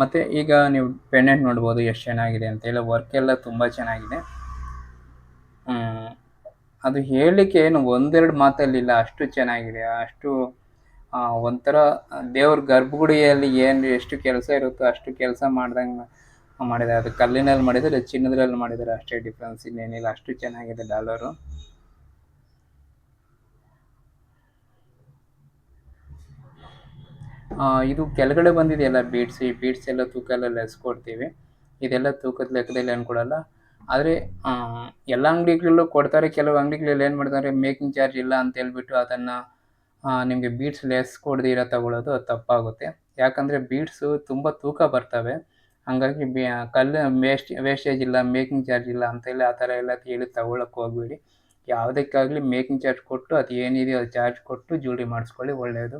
ಮತ್ತು ಈಗ ನೀವು ಪೆಂಡೆಂಟ್ ನೋಡ್ಬೋದು ಎಷ್ಟು ಚೆನ್ನಾಗಿದೆ ಅಂತ ವರ್ಕ್ ಎಲ್ಲ ತುಂಬ ಚೆನ್ನಾಗಿದೆ. ಅದು ಹೇಳಲಿಕ್ಕೆ ಏನು ಒಂದೆರಡು ಮಾತಲ್ಲಿಲ್ಲ ಅಷ್ಟು ಚೆನ್ನಾಗಿದೆ, ಅಷ್ಟು ಒಂಥರ ದೇವ್ರ ಗರ್ಭಗುಡಿಯಲ್ಲಿ ಏನು ಎಷ್ಟು ಕೆಲಸ ಇರುತ್ತೋ ಅಷ್ಟು ಕೆಲಸ ಮಾಡ್ದಂಗೆ ಮಾಡಿದ್ದಾರೆ. ಅದು ಕಲ್ಲಿನಲ್ಲಿ ಮಾಡಿದ್ದಾರೆ, ಚಿನ್ನದ್ರಲ್ಲಿ ಮಾಡಿದ್ದಾರೆ, ಅಷ್ಟೇ ಡಿಫ್ರೆನ್ಸ್ ಇನ್ನೇನಿಲ್ಲ, ಅಷ್ಟು ಚೆನ್ನಾಗಿದೆ ಡಾಲರು. ಇದು ಕೆಳಗಡೆ ಬಂದಿದೆಯಲ್ಲ ಬೀಡ್ಸ್ ಈ ಬೀಡ್ಸ್ ಎಲ್ಲ ತೂಕ ಎಲ್ಲ ಲೆಸ್ ಕೊಡ್ತೀವಿ ಇದೆಲ್ಲ ತೂಕದ ಲೆಕ್ಕದಲ್ಲಿ ಏನು ಕೊಡಲ್ಲ. ಆದರೆ ಎಲ್ಲ ಅಂಗಡಿಗಳಲ್ಲೂ ಕೊಡ್ತಾರೆ. ಕೆಲವು ಅಂಗಡಿಗಳಲ್ಲಿ ಏನು ಮಾಡ್ತಾರೆ ಮೇಕಿಂಗ್ ಚಾರ್ಜ್ ಇಲ್ಲ ಅಂತ ಹೇಳ್ಬಿಟ್ಟು ಅದನ್ನು ನಿಮಗೆ ಬೀಡ್ಸ್ ಲೆಸ್ ಕೊಡ್ದಿರ ತಗೊಳ್ಳೋದು ಅದು ತಪ್ಪಾಗುತ್ತೆ. ಯಾಕಂದರೆ ಬೀಡ್ಸು ತುಂಬ ತೂಕ ಬರ್ತವೆ. ಹಾಗಾಗಿ ಬಿ ಕಲ್ಲು ವೇಸ್ಟ್ ವೇಸ್ಟೇಜ್ ಇಲ್ಲ ಮೇಕಿಂಗ್ ಚಾರ್ಜ್ ಇಲ್ಲ ಅಂತೆಲ್ಲ ಆ ಥರ ಎಲ್ಲ ಹೇಳಿ ತಗೊಳಕ್ಕೆ ಹೋಗಬೇಡಿ. ಯಾವುದಕ್ಕಾಗಲಿ ಮೇಕಿಂಗ್ ಚಾರ್ಜ್ ಕೊಟ್ಟು ಅದು ಏನಿದೆಯೋ ಅದು ಚಾರ್ಜ್ ಕೊಟ್ಟು ಜೂಡಿ ಮಾಡಿಸ್ಕೊಳ್ಳಿ ಒಳ್ಳೆಯದು